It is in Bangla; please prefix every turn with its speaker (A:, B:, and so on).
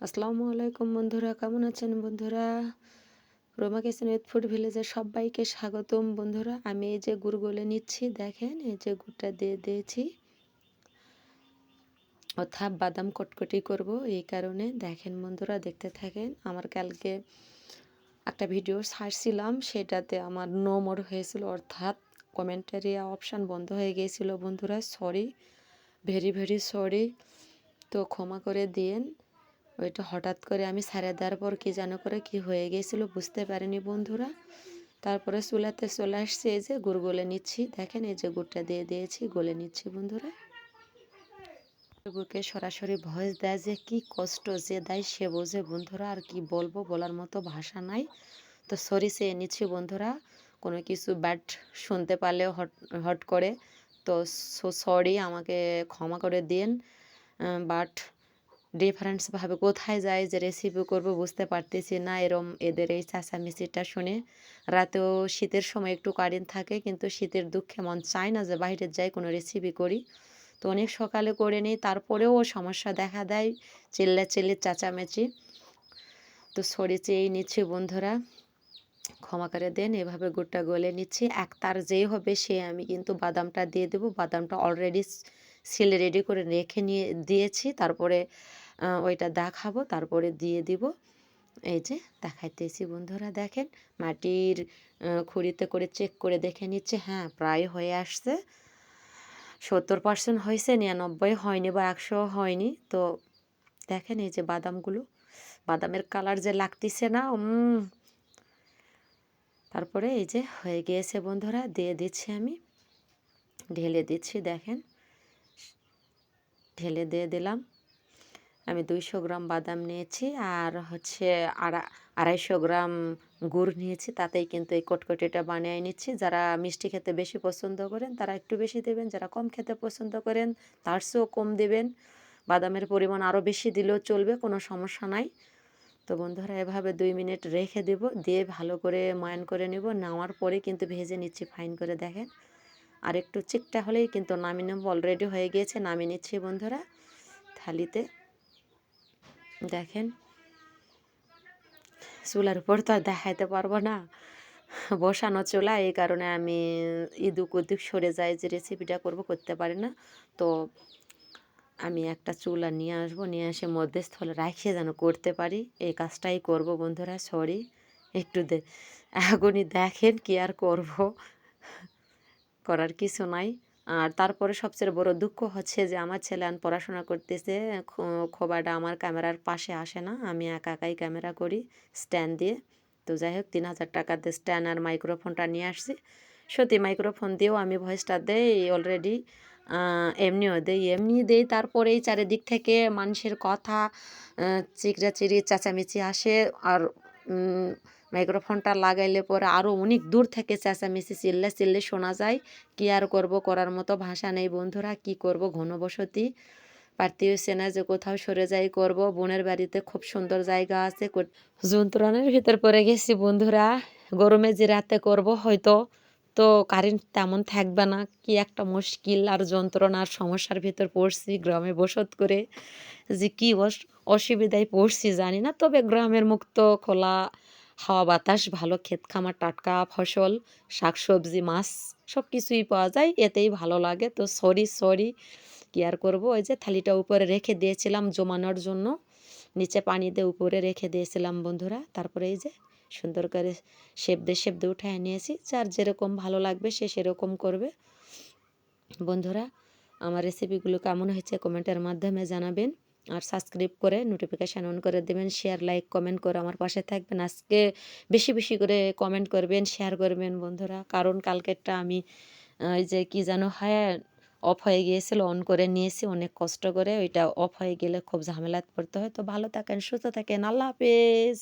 A: আসসালামু আলাইকুম বন্ধুরা, কেমন আছেন বন্ধুরা? রোমা কিচেন উইথ ফুড ভিলেজে সবাইকে স্বাগতম বন্ধুরা। আমি এই যে গুড় গলে নিচ্ছি, দেখেন এই যে গুড়টা দিয়ে দিয়েছি। অর্থাৎ বাদাম কটকটি করব এই কারণে। দেখেন বন্ধুরা, দেখতে থাকেন, আমার কালকে একটা ভিডিও ছাড়ছিলাম, সেটাতে আমার নো মোড হয়েছিল, অর্থাৎ কমেন্টারি অপশান বন্ধ হয়ে গিয়েছিল বন্ধুরা সরি ভেরি ভেরি সরি তো ক্ষমা করে দিন ওইটা হঠাৎ করে আমি সারে দেওয়ার পর কী যেন করে কি হয়ে গিয়েছিল বুঝতে পারিনি বন্ধুরা। তারপরে চুলাতে চলে আসছে এই যে গুড় গলে নিচ্ছি। দেখেন এই যে গুড়টা দিয়ে দিয়েছি, গলে নিচ্ছি বন্ধুরা। বুকে সরাসরি ভয়েস দেয় যে কি কষ্ট যে দেয় সে বোঝে বন্ধুরা, আর কি বলব বলার মতো ভাষা নাই। তো সরি সে নিচ্ছি বন্ধুরা, কোনো কিছু ব্যাট শুনতে পারলে হট হট করে। তো সরি আমাকে ক্ষমা করে দিন বাট ডিফারেন্সভাবে কোথায় যায়, যে রেসিপি করব বুঝতে পারতেছি না, এরম এদের এই চেঁচামেচিটা শুনে। রাতেও শীতের সময় একটু কারেন্ট থাকে, কিন্তু শীতের দুঃখে মন চায় না যে বাইরের যাই কোনো রেসিপি করি। তো অনেক সকালে করে নিই, তারপরেও সমস্যা দেখা দেয়, চিল্লা চিল্লি চেঁচামেচি। তো সরি চেয়েই নিচ্ছি বন্ধুরা, ক্ষমা করে দেন, এভাবে গুড়টা গলে নিচ্ছি। এক তার যেই হবে সে আমি কিন্তু বাদামটা দিয়ে দেবো, বাদামটা অলরেডি সিল রেডি করে রেখে নিয়ে দিয়েছি, তারপরে ওইটা দেখাবো, তারপরে দিয়ে দিব। এই যে, দেখাইতেছি বন্ধুরা, দেখেন। মাটির খুঁড়িতে করে চেক করে দেখে নিচ্ছে হ্যাঁ প্রায় হয়ে আসছে। সত্তর পার্সেন্ট হয়েছে, নিরানব্বই হয়নি বা একশো হয়নি। তো দেখেন এই যে বাদামগুলো, বাদামের কালার যে লাগতেছে না তারপরে এই যে হয়ে গিয়েছে বন্ধুরা, দিয়ে দিচ্ছি আমি। ঢেলে দিচ্ছি, দেখেন। ঢেলে দিয়ে দিলাম। আমি দুইশো গ্রাম বাদাম নিয়েছি আর হচ্ছে আড়া, আড়াইশো গ্রাম গুড় নিয়েছি। তাতেই কিন্তু এই কটকটিটা বানিয়ে নিচ্ছি। যারা মিষ্টি খেতে বেশি পছন্দ করেন, তারা একটু বেশি দেবেন। যারা কম খেতে পছন্দ করেন, তার চেয়েও কম দেবেন। বাদামের পরিমাণ আরও বেশি দিলেও চলবে, কোনো সমস্যা নাই। তো বন্ধুরা, এভাবে দুই মিনিট রেখে দেব। দিয়ে ভালো করে ময়ান করে নেব। নেওয়ার পরে কিন্তু ভেজে নিচ্ছি, ফাইন করে দেখেন। আর একটু চিকটা হলেই কিন্তু নামিয়ে নেব। অলরেডি হয়ে গিয়েছে, নামিয়ে নিচ্ছি বন্ধুরা, থালিতে। দেখেন, চুলার উপর তো আর দেখাইতে পারব না। বসানো চুলা, এই কারণে আমি ইদুক উদুক সরে যাই যে রেসিপিটা করব, করতে পারি না। তো আমি একটা চুলা নিয়ে আসব, নিয়ে এসে মধ্যস্থলে রাখিয়ে যেন করতে পারি। এই কাজটাই করব বন্ধুরা সরি একটু দে এখনই দেখেন কি আর করব। করার কিছু নাই। আর তারপরে সবচেয়ে বড় দুঃখ হচ্ছে যে আমার ছেলে আন পড়াশোনা করতেছে খোবাটা আমার ক্যামেরার পাশে আসে না, আমি একা একাই ক্যামেরা করি স্ট্যান্ড দিয়ে। তো যাই হোক, তিন হাজার টাকা দিয়ে স্ট্যান্ড আর মাইক্রোফোনটা নিয়ে আসছি। সত্যি মাইক্রোফোন দিয়েও আমি ভয়েসটা দেই অলরেডি এমনিও দেই, এমনি দেই। তারপরেই চারিদিক থেকে মানুষের কথা চিকড়াচিড়ি, চেঁচামেচি আসে। আর মাইক্রোফোনটা লাগাইলে পরে আরও অনেক দূর থেকে চেঁচামেচি চিল্লে চিল্লে শোনা যায়। কী আর করব করার মতো ভাষা নেই বন্ধুরা, কি করব ঘনবসতি। পারতেও না যে কোথাও সরে যাই করব। বোনের বাড়িতে খুব সুন্দর জায়গা আছে যন্ত্রণার ভিতর পড়ে গেছি বন্ধুরা। গরমে যে রাতে করব হয়তো, তো কারেন্ট তেমন থাকবে না। কি একটা মুশকিল আর যন্ত্রণার সমস্যার ভিতর পড়ছি গ্রামে বসত করে। যে কী অসুবিধায় পড়ছি জানি না, তবে গ্রামের মুক্ত, খোলা হাওয়া বাতাস, ভালো ক্ষেত খামার টাটকা ফসল, শাকসবজি, মাছ সব কিছুই পাওয়া যায়। এতেই ভালো লাগে। তো সরি সরি, কী আর করব? ওই যে থালিটা উপরে রেখে দিয়েছিলাম জমানোর জন্য। নিচে পানি দিয়ে উপরে রেখে দিয়েছিলাম বন্ধুরা। তারপরে এই যে সুন্দর করে শেপ দিয়ে উঠায় নিয়েছি। যার যেরকম ভালো লাগবে সে সেরকম করবে। বন্ধুরা, আমার রেসিপিগুলো কেমন হয়েছে কমেন্টের মাধ্যমে জানাবেন। আর সাবস্ক্রাইব করে নোটিফিকেশান অন করে দেবেন শেয়ার লাইক কমেন্ট করে আমার পাশে থাকবেন। আজকে বেশি বেশি করে কমেন্ট করবেন শেয়ার করবেন বন্ধুরা। কারণ কালকেরটা আমি ওই যে কি যেন হয় অফ হয়ে গিয়েছিল অন করে নিয়েছি, অনেক কষ্ট করে। ওইটা অফ হয়ে গেলে খুব ঝামেলাত পড়তে হয়। তো ভালো থাকেন, সুস্থ থাকেন। আল্লাহ হাফেজ।